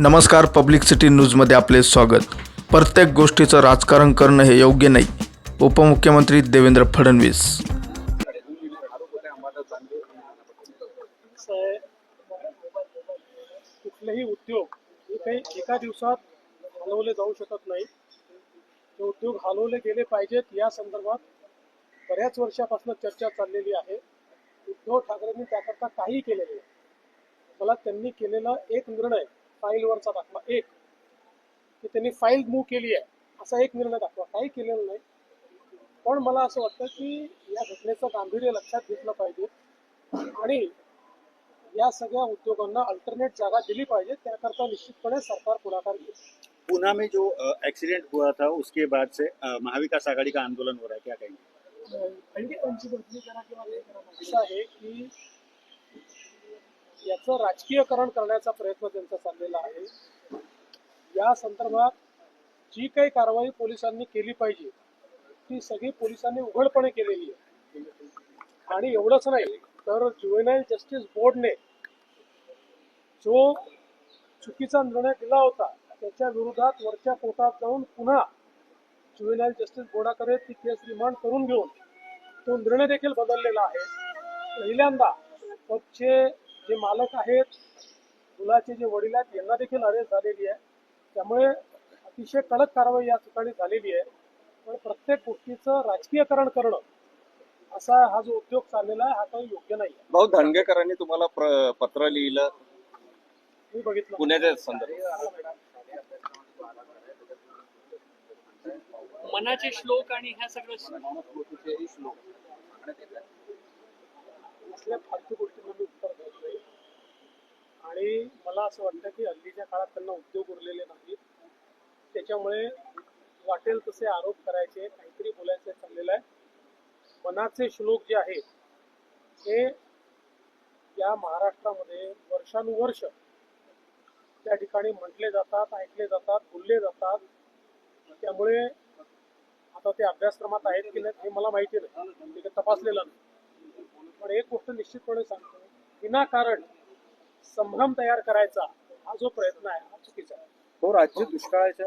नमस्कार public city न्यूजमध्ये आपले स्वागत. प्रत्येक गोष्टीचं राजकारण करणं हे योग्य नाही उपमुख्यमंत्री देवेंद्र फडणवीस. आहे, कुठलेही उद्योग हे काही एका दिवसात हलवले जाऊ शकत नाही ते उद्योग हलवले गेले पाहिजेत या संदर्भात बऱ्याच वर्षापासून चर्चा चाललेली आहे. उद्धव ठाकरेंनी त्याकरता काही केलेले नाही. मला त्यांनी केलेला एक निर्णय फाईलवरचा दाखवा. एक. की त्यांनी फाईल मूव्ह केली आहे. असा एक निर्णय दाखवा. काही केलेला नाही. पण मला असं वाटतं की या घटनेचं गांभीर्य लक्षात घेतलं पाहिजे. आणि या सगळ्या उद्योगांना अल्टरनेट जागा दिली पाहिजे. त्याकरता निश्चितपणे सरकार पुढाकार घेईल. पूना में जो एक्सीडेंट हुआ था उसके बाद से महाविकास आघाड़ी का आंदोलन हो रहा है. क्या कहेंगे? आहे की याचं राजकीयकरण करण्याचा प्रयत्न त्यांचा चाललेला आहे. या संदर्भात जी काही कारवाई पोलिसांनी केली पाहिजे ती सगळी पोलिसांनी उघडपणे केलेली आहे. आणि एवढंच नाही तर ज्युएनाईल जस्टिस बोर्डने जो चुकीचा निर्णय दिला होता त्याच्या विरोधात वरच्या कोर्टात जाऊन पुन्हा ज्युएनाईल जस्टिस बोर्डाकडे ती केस रिमांड करून घेऊन तो निर्णय देखील बदललेला आहे. पहिल्यांदा पक्षे जे मालक आहेत मुलाचे जे वडील आहेत यांना देखील अरेस्ट झालेली आहे. त्यामुळे अतिशय कडक कारवाई या ठिकाणी झालेली आहे. पण प्रत्येक गोष्टीचं राजकीयकरण करणं असा हा जो उद्योग चाललेला आहे हा काही योग्य नाही भाऊ धनगेकरांनी तुम्हाला पत्र लिहिलं? मी बघितलं. पुण्याच्या संदर्भात. मनाचे श्लोक आणि ह्या सगळं असल्या आणि मला असं वाटतं की हल्लीच्या काळात त्यांना उद्योग उरलेले नाहीत. त्याच्यामुळे वाटेल तसे आरोप करायचे काहीतरी बोलायचं चाललेलं आहे. मनाचे श्लोक जे आहेत हे या महाराष्ट्रामध्ये वर्षानुवर्ष त्या ठिकाणी म्हटले जातात ऐकले जातात बोलले जातात. त्यामुळे आता ते अभ्यासक्रमात आहेत की नाही हे मला माहिती नाही. मी ते तपासलेलं नाही. पण एक गोष्ट निश्चितपणे सांगतो. विनाकारण संभ्रम तयार करायचा हा जो प्रयत्न आहे हा चुकीचा आहे. हो राज्य दुष्काळाच्या